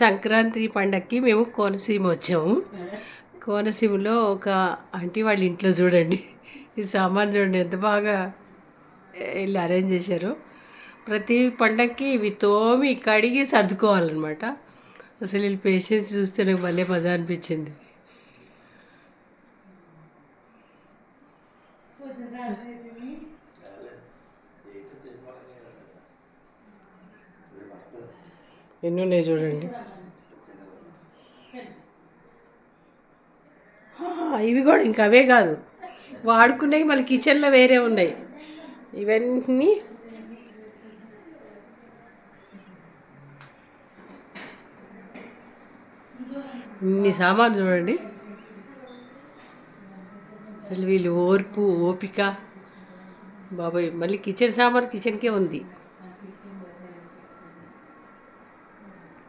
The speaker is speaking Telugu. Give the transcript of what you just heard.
సంక్రాంతి పండక్కి మేము కోనసీమ వచ్చాము. కోనసీమలో ఒక ఆంటీ వాళ్ళ ఇంట్లో చూడండి. ఈ సామాన్ చూడండి ఎంత బాగా వీళ్ళు అరేంజ్ చేశారు. ప్రతి పండక్కి ఇవి తోమి కడిగి సర్దుకోవాలన్నమాట. అసలు వీళ్ళు పేషెన్స్ చూస్తే నాకు భలే మజా అనిపించింది. ఎన్ని ఉన్నాయి చూడండి ఇవి కూడా ఇంకా అవే కాదు. వాడుకునేవి మళ్ళీ కిచెన్లో వేరే ఉన్నాయి. ఇవన్నీ ఇన్ని సామాన్లు చూడండి. అసలు వీళ్ళు ఓర్పు ఓపిక. బాబాయ్ మళ్ళీ కిచెన్ సామాన్ కిచెన్కే ఉంది.